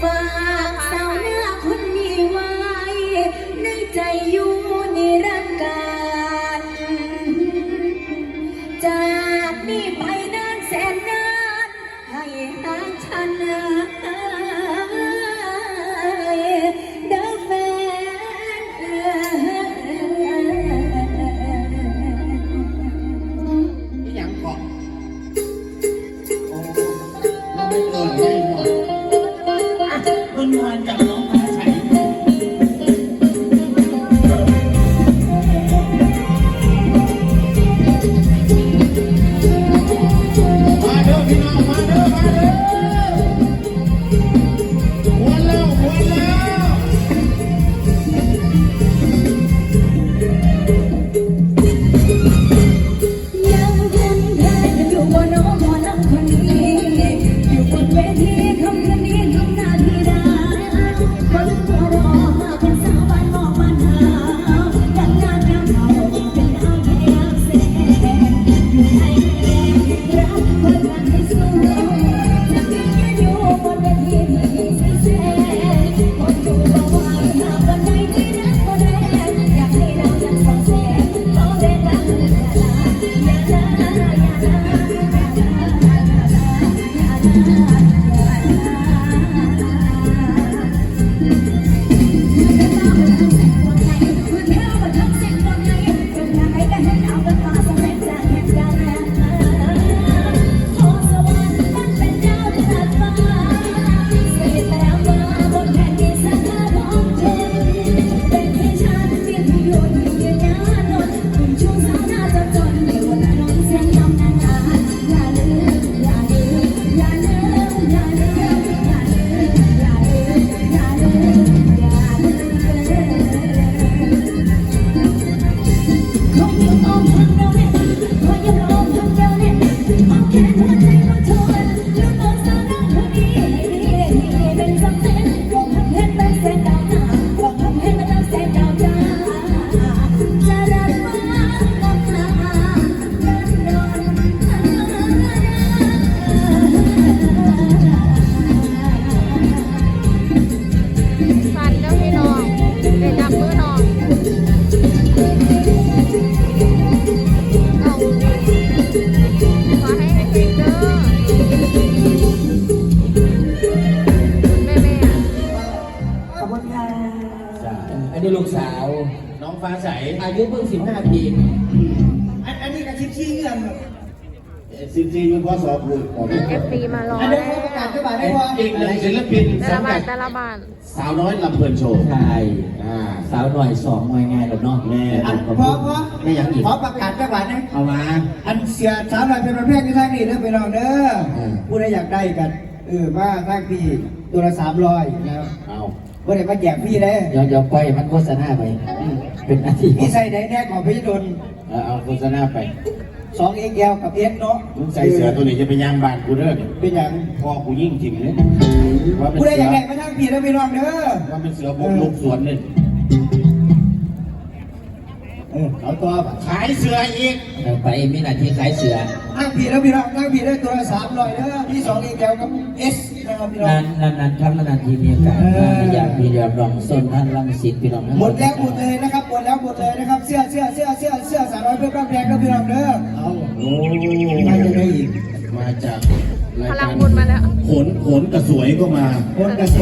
ฝากสาวหน้าคนนี้ไว้ ในใจอยู่ นนี้ลูกสาว น้องฟ้าใสอายุเพิ่งสิบห้าปีอันอันนี้กระชิบชี้เงินสิบสี่ยุคศพูดออกเอฟซีมารออันแล้นี้วเขาประกาศจะบาทได้พออีกหนึ่งศิลปินแต่ละสังบ้ากันดแต่ละบ้านสาวน้อยลำเพลินโชว์ใช่อ่า สาวหน่อยสองหน่วยง่ายแล้วเนาะแม่อันพอพอไม่อยากอีกขอประกาศจังหวัดนะเอามา อันเสียสาวหน่อยเป็นประเภทที่ทางนี้เด้อไปลองเด้ออืมผู้ใดอยากได้กันเออมาทางพี่ตัวละสามร้อยนะครับเอา ผู้ใดมาแจกพี่เลยเดี๋ยวเดี๋ยวปล่อยมันโฆษณาไปอืมเป็นหน้าที่ขอพี่งใส่ไหนแน่ของพี่ดนเอาเอาโฆษณาไปสองเอ็กแอลกับเอสเนาะมึงใส่เสื้อตัวนี้จะไปย่างบ้านกูเด้อเป็นอย่างพ่อกูยิ่งจริงเลยว่าเป็นผู้ใดอเสืยากอได้มาทางพี่แล้วไปลองเด้อว่าเป็นเสือบุกลุกสวนเลย เออเอาตัวป่ะขายเสืออีกเออไปมีหน้าที่ขายเสือทางพี่แล้วพี่ลองทางพี่ได้ตัวละสามร้อยเด้อพี่สองเอ็กแอลกับเอสนะครับพี่น้อง นานนานนานครั้งนานทีมีโอกาสเออมาอยากมีเดือดร้อนส้นท่านรังสิตพี่น้องทั้งหมดแล้วหมดเลยนะครับหมดแล้วหมดเลยนะครับเสื้อเสื้อเสื้อเสื้อเสื้อสามร้อยเพื่อนบ้านแพงก็พี่น้องเด้อเอาโอ้มาจะได้อีกมาจากรายพลักางรบุญมาแล้ว ขนขนกระสวยก็มา คนกระแส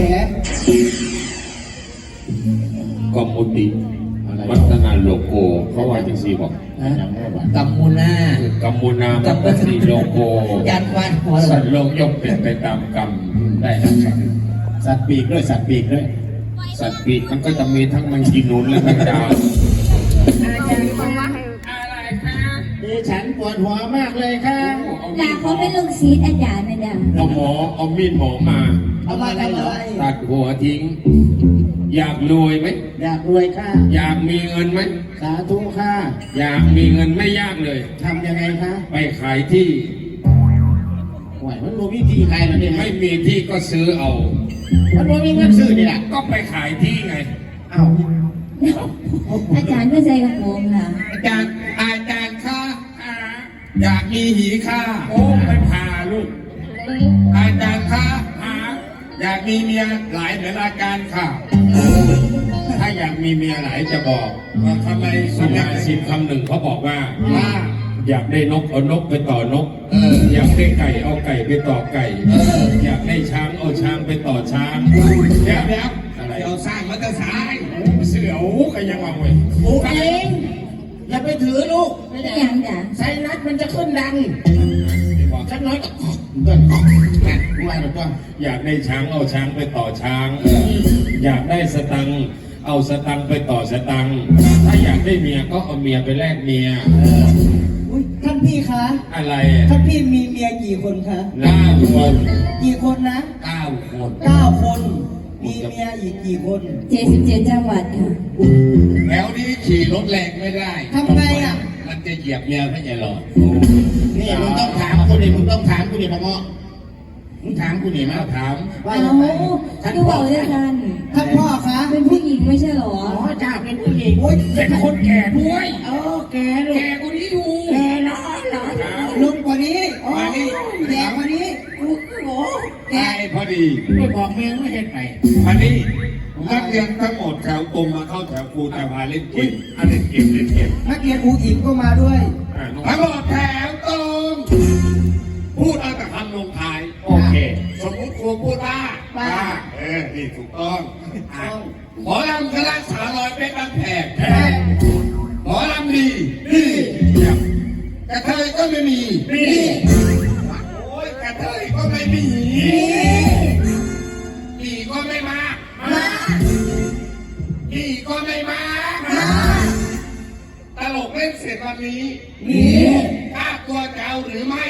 กอมมุติอะไร วัฒนาโลโกเขาว่าจังสี่บอกนะยังไม่หวานกัมมูนากัมมุนามัตสีโลโกยันวันหัวหสัล่ตว์โลกย่อมเป็นไปตามกรรมได้ทั้งสัตว์สัตว์ปีกด้วยสัตว์ปีกด้วยสัตว์ปีกมันก็จะมีทั้งมังกีนูนและแมงดาบอกว่าให้อะไรคะดิฉันปวดหัวมากเลยค่ะเอาลาเขาเป็นลูกศิษย์อาจารย์นะจ๊ะเอาหมอเอามีดหมอมา เอามาทำอะไรตัดหัวทิ้ง อยากรวยไหม อยากรวยค่ะ อยากมีเงินไหม สาธุค่ะ อยากมีเงินไม่ยากเลย ทำยังไงคะไปขายที่ห่วยมันรู้วิธีใครมันเนี่ยไม่มีที่ก็ซื้อเอา มันรู้มีเงินซื้อนี่แหละก็ไปขายที่ไง เอ้าอาจารย์ก็ใจกระโปรงค่ะอาจารย์อาจารย์ข้าอ่าอยากมีหีข้าโอ้ไปผ่าลูก อาจารย์ข้าหาอยากมีเมียหลายเหมือนอาการค่ะถ้าอยากมีเมียหลายจะบอกว่าทำไมสุภาษิตคำหนึ่งเขาบอกว่าว่า อยากได้นกเอานกไปต่อนกอยากได้ไก่เอาไก่ไปต่อไก่อยากได้ช้างเอาช้างไปต่อช้างเดี๋ยวเดี๋ยวอะไรเอาสร้างมาตรสายเสือโอ้ก็ยังเอาไว้โอ้เองอย่าไปถือลูกไม่ได้ยังจ้ะไซนัสมันจะขึ้นดังสักน้อยก็เดินนั่นว่าหรือเปล่าอยากได้ช้างเอาช้างไปต่อช้าง อยากได้สตังค์ เอาสตังค์ไปต่อสตังค์ถ้าอยากได้เมียก็เอาเมียไปแลกเมีย อุ๊ยท่านพี่คะอะไรท่านพี่มีเมียกี่คนคะหน้าคนกี่คนนะเก้าคนเก้าคน มีเมียอีกกี่คนเจ็ดสิบเจ็ดจังหวัดค่ะ แถวนี้ขี่รถแรงไม่ได้ทำไงอะ มันจะเหยียบเมียไม่ใช่หรอนี่มึงต้องถามกูดิมึงต้องถามกูดิพ่อเงาะ มึงถามกูดิมามาถามว่าเอายังไงดูบอกด้วยกันท่านพ่อคะเป็นผู้หญิงไม่ใช่หรอ อ๋อจ้าเป็นผู้หญิงโอ๊ยเป็นคนแก่ด้วย เออแกลูกแก่คนนี้อยู่แกนอนนอนลุงกว่านี้โอ้ยแย่กว่านี้กูโอ้แก่พอดีไม่บอกเมียไม่เห็นไปอันนี้นักเรียนทั้งหมดแถวตรงมาเข้าแถวครูจะพาเล่นเกมอันเล่นเกมเล่นเกมนักเรียนอูอิงก็มาด้วย อะทั้งหมด ถูกต้องอะหมอลำคณะสาวน้อยเป็นบางแผกแผกหมอลำดีดีเยี่ยมกระเทยก็ไม่มีมีโอ้ยกระเทยก็ไม่มีมีก็ไม่มามามีก็ไม่มามาตลกเล่นเสร็จวันนี้มีค่าตัวจะเอาหรือไม่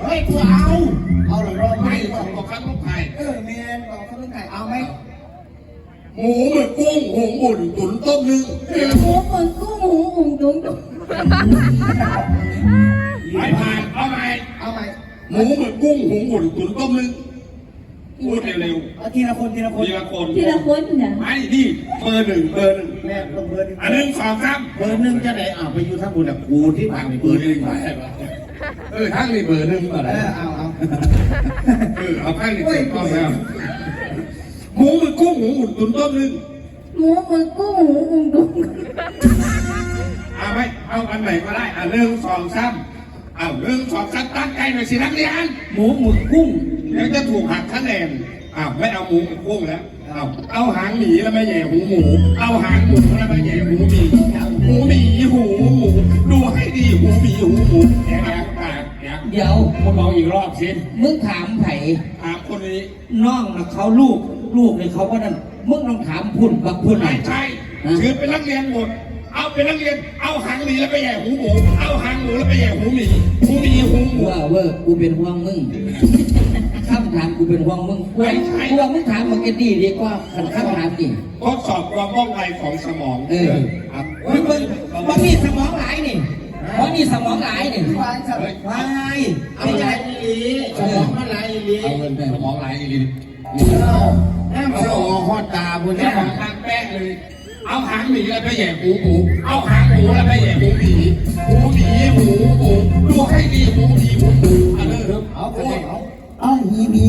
เฮ้ยกูเอาเอา หมูหมึกกุ้งหุงอุ่นตุ๋นต้มนึ่งหมูหมึกกุ้งหูอุ่งตุ้งตุ้งไม่ผ่านเอาไหมเอาไหมหมูหมึกกุ้งหุงอุ่นตุ๋นต้มนึ่งพูดเร็วเอาทีละคนทีละคๆนทีละคนทีละคนจ้ะไม่นี่เบอร์หนึ่งเบอร์หนึ่งแม่ลงเบอร์หนึ่งอันหนึ่งสองสามเบอร์หนึ่งจะไหนอ่าไปอยู่ทั้งบุญกับกูที่ผ่านเบเบออร์ร์หหนึ่นึ่งงมาให้ปะเออทั้งนี้เบอร์หนึ่งอะไรเออเอาเอาเออเอาข้างนี้ถูกต้องแล้ว กกุ้งหุงอุ่นตุ๋นต้มนึ่งหมูหมึกกุ้งหูอุ่งตุ้งเอาไหมเอาอันไหนก็ได้อะหนึ่งสองสามเอาหนึ่งสองสามตั้งใจหน่อยสินักเรียนหมูหมึกกุ้งเดี๋ยวจะถูกหักคะแนนอ้าวไม่เอาหมูกับกุ้งแล้วเอาเอาหางหมีแล้วมาแย่หูหมู เอาหางหมูแล้วมาแย่หูหมีหูหมีหูหมูดูให้ดีหูหมีหูหมูแอบแอบแอบแอบเดี๋ยวคุณลองอีกรอบสิมึงถามไผ่ถามคนนี้น้องน่ะเขาลูก ลูกเนี่ยเขาว่านั่นมึงต้องถามพุ่นบักพุ่นหน่ไม่อย ใช่ถือเป็นนักเรียนหมด เอาเป็นนักเรียน เอาหางหมีแล้วไปแย่หูหมู เอาหางหมูแล้วไปแย่หูหมีหูหมีหูหมู ว่าเวอร์กูเป็นห่วงมึงคำถามกูเป็นห่วงมึงกูกูว่ามึงถามมึงกันดีดีกว่าคันคำถามนี่ทดสอบความว่องไวของสมองเออ ครับมึงมึงมึงนี่สมองหลายนี่มึงนี่สมองหลายนี่วางสับวายเอาไหลอีหลีสมองมันไหลอีหลีเอาเงินไปสมองไหลายอี กทีน้ำสองหอดตาบุญเจ้าของทางแป๊ะเลย เอาหางหมีแล้วไปแย่หูหู เอาหางหูแล้วไปแย่หูผีหูผีหูหูดูให้ดีหูผีหูหูเอาเลยเอาเอาเอาหีหมี